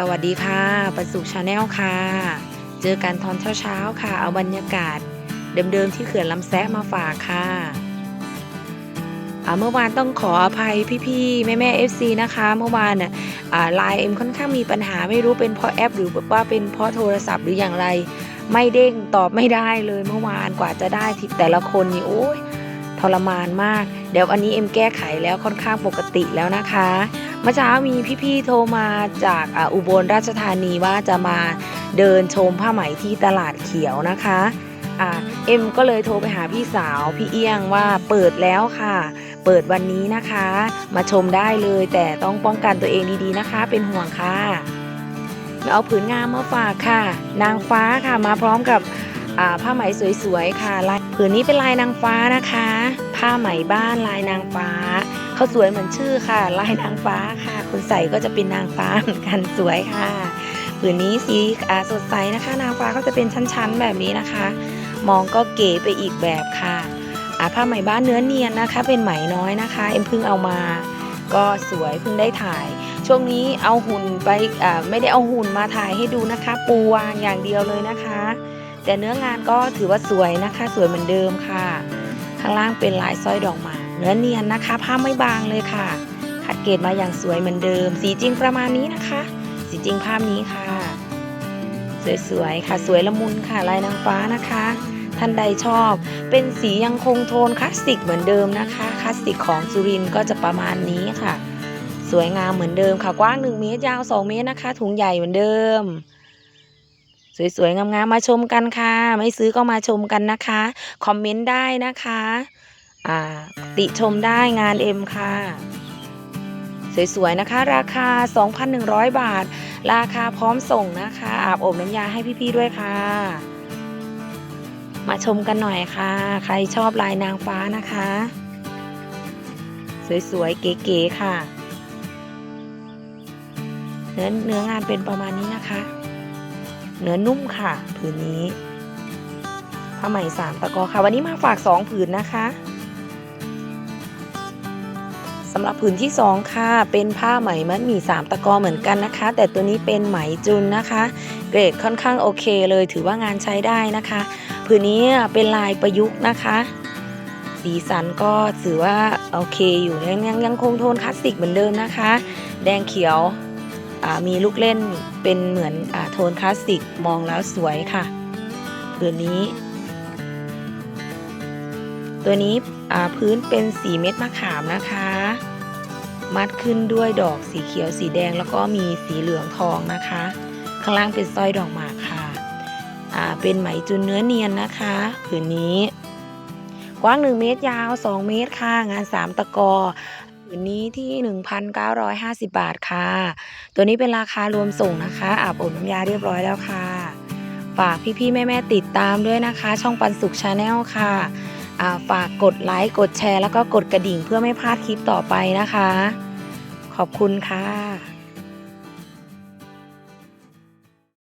สวัสดีค่ะปันสุขชาแนลค่ะ เจอกันตอนเช้าๆค่ะ เอาบรรยากาศ เดิมๆที่เขื่อนลำแซะมาฝากค่ะอ่าเมื่อวานต้องขออภัยพี่ๆแม่ๆ FC นะคะ เมื่อวานน่ะไลน์เอ็มค่อนข้างมีปัญหาไม่รู้เป็นเพราะแอป หรือว่าเป็นเพราะโทรศัพท์หรืออย่างไร ไม่เด้งตอบไม่ได้เลยเมื่อวานกว่าจะได้ทีแต่ละคนนี่โอ้ยทรมานมาก เดี๋ยวอันนี้เอ็มแก้ไขแล้วค่อนข้างปกติแล้วนะคะ เมื่อเช้ามีพี่ๆโทรมาจากอุบลราชธานีว่าจะมาเดินชมผ้าไหมที่ตลาดเขียวนะคะเอ็มก็เลยโทรไปหาพี่สาวพี่เอี้ยงว่าเปิดแล้วค่ะ เปิดวันนี้นะคะ มาชมได้เลยแต่ต้องป้องกันตัวเองดีๆนะคะ เป็นห่วงค่ะมาเอาผืนงามมาฝากค่ะ นางฟ้าค่ะมาพร้อมกับผ้าไหมสวยๆค่ะลายผืนนี้เป็นลายนางฟ้านะคะ ผ้าไหมบ้านลายนางฟ้า เขาสวยเหมือนชื่อค่ะ ลายนางฟ้าค่ะ คนใส่ก็จะเป็นนางฟ้าเหมือนกันสวยค่ะผืนนี้สีสดใสนะคะ นางฟ้าก็จะเป็นชั้นๆ แบบนี้นะคะ มองก็เก๋ไปอีกแบบค่ะอาผ้าไหมบ้านเนื้อเนียนนะคะ เป็นไหมน้อยนะคะ เอ็มเพิ่งเอามา ก็สวยเพิ่งได้ถ่าย ช่วงนี้เอาหุ่นไปไม่ได้เอาหุ่นมาถ่ายให้ดูนะคะ ปูวางอย่างเดียวเลยนะคะ แต่เนื้องานก็ถือว่าสวยนะคะ สวยเหมือนเดิมค่ะ ข้างล่างเป็นลายสร้อยดอกหมาก เนื้อเนียนนะคะผ้าไม่บางเลยค่ะคัดเกรดมาอย่างสวยเหมือนเดิม สีจริงประมาณนี้นะคะ สีจริงภาพนี้ค่ะ สวยๆค่ะสวยละมุนค่ะลายนางฟ้านะคะ ท่านใดชอบ เป็นสียังคงโทนคลาสสิกเหมือนเดิมนะคะคลาสสิกของสุรินก็จะประมาณนี้ค่ะ สวยงามเหมือนเดิมค่ะกว้าง1เมตรยาว 2 เมตรนะคะ ถุงใหญ่เหมือนเดิมสวยๆ งามๆ มาชมกันค่ะ ไม่ซื้อก็มาชมกันนะคะ คอมเมนต์ได้นะคะ ติชมได้งานเอ็มค่ะ สวยๆนะคะ ราคา 2,100 บาท ราคาพร้อมส่งนะคะ อาบอบน้ำยาให้พี่ๆด้วยค่ะ มาชมกันหน่อยค่ะ ใครชอบลายนางฟ้านะคะ สวยๆ เก๋ๆค่ะ เนื้อเนื้องานเป็นประมาณนี้นะคะ เนื้อนุ่มค่ะ ผืนนี้ผ้าไหมสามตะกอค่ะ วันนี้มาฝากสองผืนนะคะำหรับผืนที่สองค่ะ เป็นผ้าไหมมัดหมี่สามตะกอเหมือนกันนะคะ แต่ตัวนี้เป็นไหมจุนนะคะ เกรดค่อนข้างโอเคเลยถือว่างานใช้ได้นะคะ ผืนนี้เป็นลายประยุกต์นะคะ สีสันก็ถือว่าโอเคอยู่ยังยังยังคงโทนคลาสสิกเหมือนเดิมนะคะ แดงเขียวมีลูกเล่นเป็นเหมือนอโทนคลาสสิกมองแล้วสวยค่ะผืนนี้ ตัวนี้พื้นเป็นสีเม็ดมะขามนะคะ มัดขึ้นด้วยดอกสีเขียวสีแดงแล้วก็มีสีเหลืองทองนะคะ ข้างล่างเป็นสร้อยดอกหมากค่ะอ่าเป็นไหมจุนเนื้อเนียนนะคะผืนนี้ กว้าง 1 เมตรยาว 2 เมตรค่ะ งาน 3 ตะกอผืนนี้ที่ 1,950 บาทค่ะ ตัวนี้เป็นราคารวมส่งนะคะอาบอบน้ำยาเรียบร้อยแล้วค่ะ ฝากพี่ๆแม่ๆติดตามด้วยนะคะ ช่องปันสุขชาแนลค่ะ ฝากกดไลค์กดแชร์ แล้วก็กดกระดิ่งเพื่อไม่พลาดคลิปต่อไปนะคะ ขอบคุณค่ะ